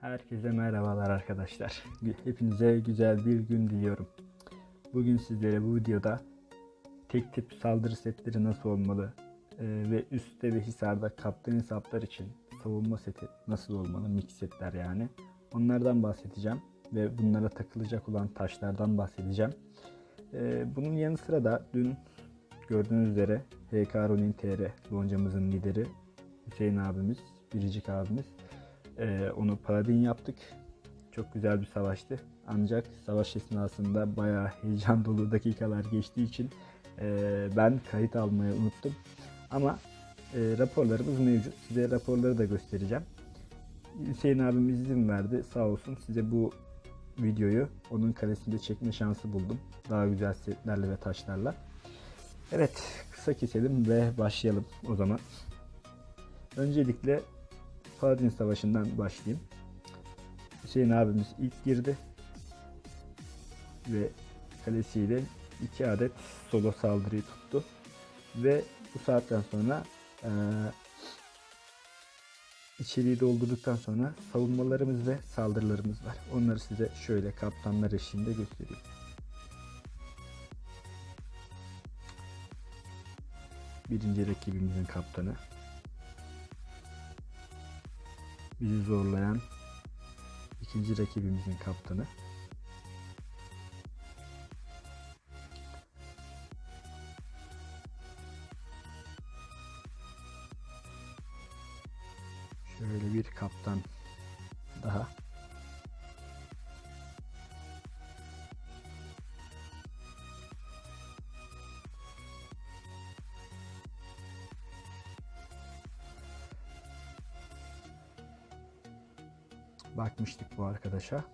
Herkese merhabalar arkadaşlar. Hepinize güzel bir gün diliyorum. Bugün sizlere bu videoda tek tip saldırı setleri nasıl olmalı e, ve üstte ve hisarda kaptan hesaplar için savunma seti nasıl olmalı, mix setler yani. Onlardan bahsedeceğim ve bunlara takılacak olan taşlardan bahsedeceğim. E, bunun yanı sıra da dün gördüğünüz üzere HK Ronin TR loncamızın lideri Hüseyin abimiz, Biricik abimiz ee, onu paladin yaptık. Çok güzel bir savaştı. Ancak savaş esnasında bayağı heyecan dolu dakikalar geçtiği için e, ben kayıt almayı unuttum. Ama e, raporlarımız mevcut. Size raporları da göstereceğim. Hüseyin abimiz izin verdi. Sağ olsun size bu videoyu onun kalesinde çekme şansı buldum. Daha güzel setlerle ve taşlarla. Evet kısa keselim ve başlayalım o zaman. Öncelikle Paladin Savaşı'ndan başlayayım. Hüseyin abimiz ilk girdi. Ve kalesiyle iki adet solo saldırıyı tuttu. Ve bu saatten sonra e, içeriği doldurduktan sonra savunmalarımız ve saldırılarımız var. Onları size şöyle kaptanlar eşliğinde göstereyim. Birinci rakibimizin kaptanı. Bizi zorlayan ikinci rakibimizin kaptanı. Şöyle bir kaptan daha. Bakmıştık bu arkadaşa.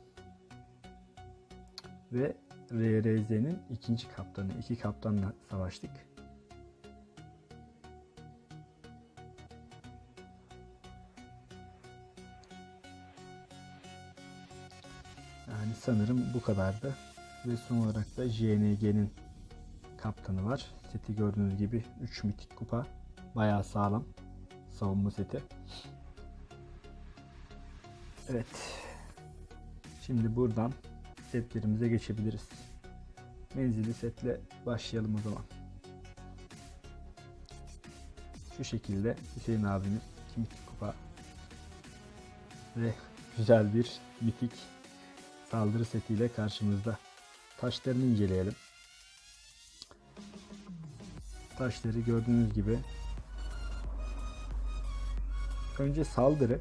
Ve RRZ'nin ikinci kaptanı, iki kaptanla savaştık. Yani sanırım bu kadardı. Ve son olarak da JNG'nin kaptanı var. Seti gördüğünüz gibi 3 mitik kupa. Bayağı sağlam. Savunma seti. Evet. Şimdi buradan setlerimize geçebiliriz. Menzili setle başlayalım o zaman. Şu şekilde Hüseyin abimiz mitik kupa ve güzel bir mitik saldırı setiyle karşımızda. Taşlarını inceleyelim. Taşları gördüğünüz gibi önce saldırı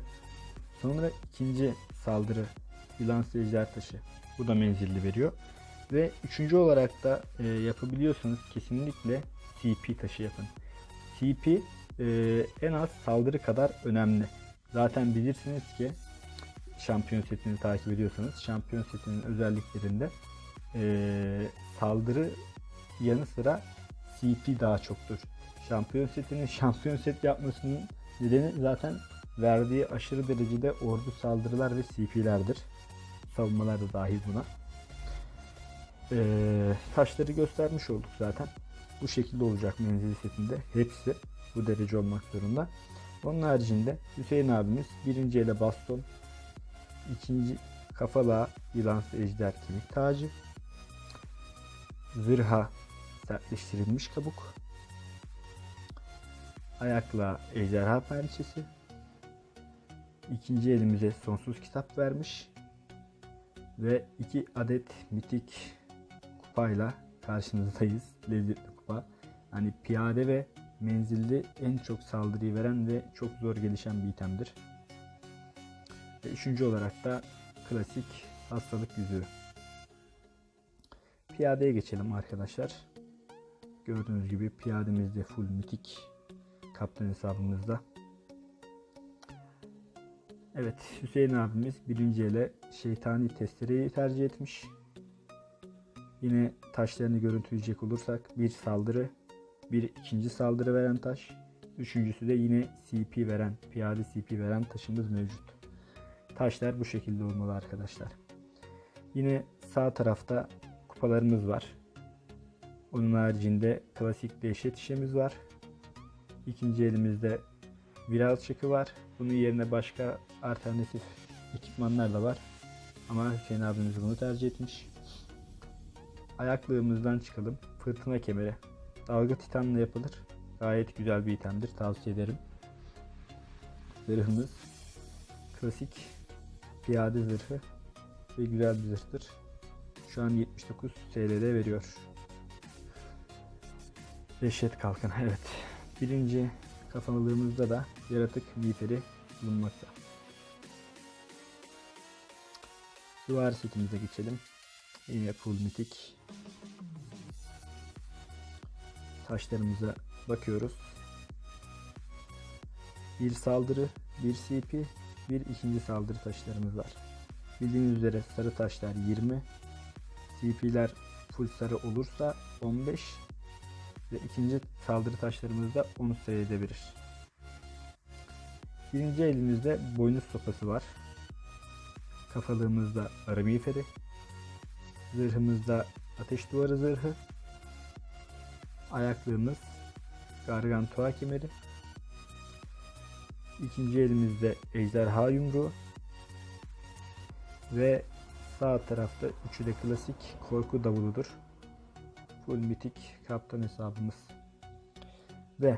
Sonra ikinci saldırı Yılan Ejder Taşı. Bu da menzilli veriyor. Ve üçüncü olarak da e, yapabiliyorsanız kesinlikle CP taşı yapın. CP e, en az saldırı kadar önemli. Zaten bilirsiniz ki şampiyon setini takip ediyorsanız şampiyon setinin özelliklerinde e, saldırı yanı sıra CP daha çoktur. Şampiyon setinin şampiyon set yapmasının nedeni zaten verdiği aşırı derecede ordu saldırılar ve CP'lerdir. Savunmalar da dahil buna. Ee, taşları göstermiş olduk zaten. Bu şekilde olacak menzili setinde. Hepsi bu derece olmak zorunda. Onun haricinde Hüseyin abimiz birinci ele baston, ikinci kafalığa yılan ejder kemik tacı, zırha sertleştirilmiş kabuk, ayakla ejderha pençesi, ikinci elimize sonsuz kitap vermiş ve iki adet mitik kupayla karşınızdayız. Lezzetli kupa. Hani piyade ve menzilli en çok saldırıyı veren ve çok zor gelişen bir itemdir. Ve üçüncü olarak da klasik hastalık yüzüğü. Piyadeye geçelim arkadaşlar. Gördüğünüz gibi piyademizde full mitik kaptan hesabımızda. Evet Hüseyin abimiz birinci ele şeytani testereyi tercih etmiş. Yine taşlarını görüntüleyecek olursak bir saldırı, bir ikinci saldırı veren taş, üçüncüsü de yine CP veren, piyade CP veren taşımız mevcut. Taşlar bu şekilde olmalı arkadaşlar. Yine sağ tarafta kupalarımız var. Onun haricinde klasik dehşet işemiz var. İkinci elimizde viral çıkı var. Bunun yerine başka alternatif ekipmanlar da var. Ama Hüseyin abimiz bunu tercih etmiş. Ayaklığımızdan çıkalım. Fırtına kemeri. Dalga titanla yapılır. Gayet güzel bir itemdir. Tavsiye ederim. Zırhımız klasik piyade zırhı ve güzel bir zırhtır. Şu an 79 TL'de veriyor. Dehşet kalkan evet. Birinci kafalığımızda da yaratık miğferi bulunmakta. Duvar setimize geçelim. Yine full mitik. Taşlarımıza bakıyoruz. Bir saldırı, bir CP, bir ikinci saldırı taşlarımız var. Bildiğiniz üzere sarı taşlar 20, CP'ler full sarı olursa 15 ve ikinci saldırı taşlarımız da 10 sayıda verir. Birinci elimizde boynuz sopası var. Kafalığımızda arı miğferi. Zırhımızda ateş duvarı zırhı. Ayaklığımız gargantua kemeri. İkinci elimizde ejderha yumruğu. Ve sağ tarafta üçü de klasik korku davuludur. Full mitik kaptan hesabımız. Ve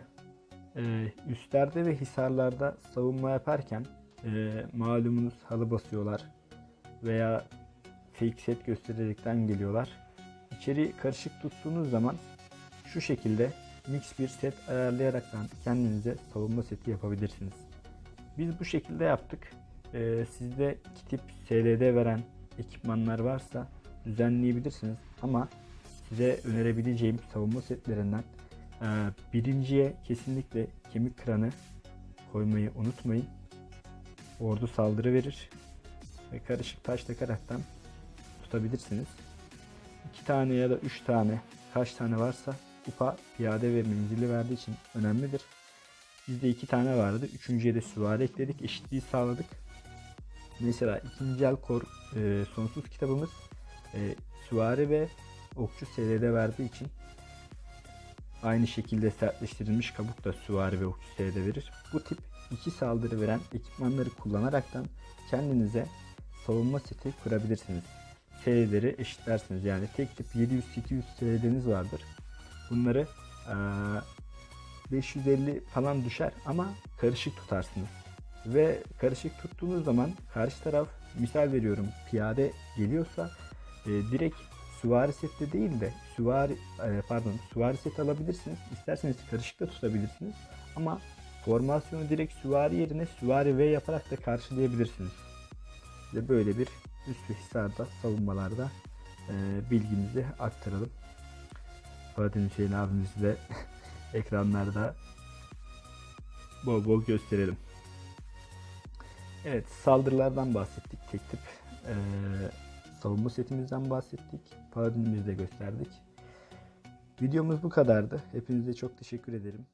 e, üstlerde ve hisarlarda savunma yaparken e, malumunuz halı basıyorlar veya fake set göstererekten geliyorlar. İçeri karışık tuttuğunuz zaman şu şekilde mix bir set ayarlayaraktan kendinize savunma seti yapabilirsiniz. Biz bu şekilde yaptık. Ee, sizde iki tip SLD veren ekipmanlar varsa düzenleyebilirsiniz. Ama size önerebileceğim savunma setlerinden e, birinciye kesinlikle kemik kıranı koymayı unutmayın. Ordu saldırı verir ve karışık taş takaraktan tutabilirsiniz. İki tane ya da üç tane kaç tane varsa kupa piyade ve menzili verdiği için önemlidir. Bizde iki tane vardı. Üçüncüye de süvari ekledik. Eşitliği sağladık. Mesela ikinci el kor e, sonsuz kitabımız e, süvari ve okçu SL'de verdiği için aynı şekilde sertleştirilmiş kabuk da süvari ve okçu SL'de verir. Bu tip iki saldırı veren ekipmanları kullanaraktan kendinize savunma seti kurabilirsiniz. SL'leri eşitlersiniz. Yani tek tip 700-800 SL'deniz vardır. Bunları eee 550 falan düşer ama karışık tutarsınız. Ve karışık tuttuğunuz zaman karşı taraf misal veriyorum piyade geliyorsa e, direkt süvari sette değil de süvari e, pardon süvari set alabilirsiniz. İsterseniz karışık da tutabilirsiniz. Ama formasyonu direkt süvari yerine süvari V yaparak da karşılayabilirsiniz. Ve böyle bir üst hisarda savunmalarda e, bilgimizi aktaralım. Fatih Hüseyin abimizi de ekranlarda bol bol gösterelim. Evet saldırılardan bahsettik tek tip. Ee, savunma setimizden bahsettik. Paladinimizi de gösterdik. Videomuz bu kadardı. Hepinize çok teşekkür ederim.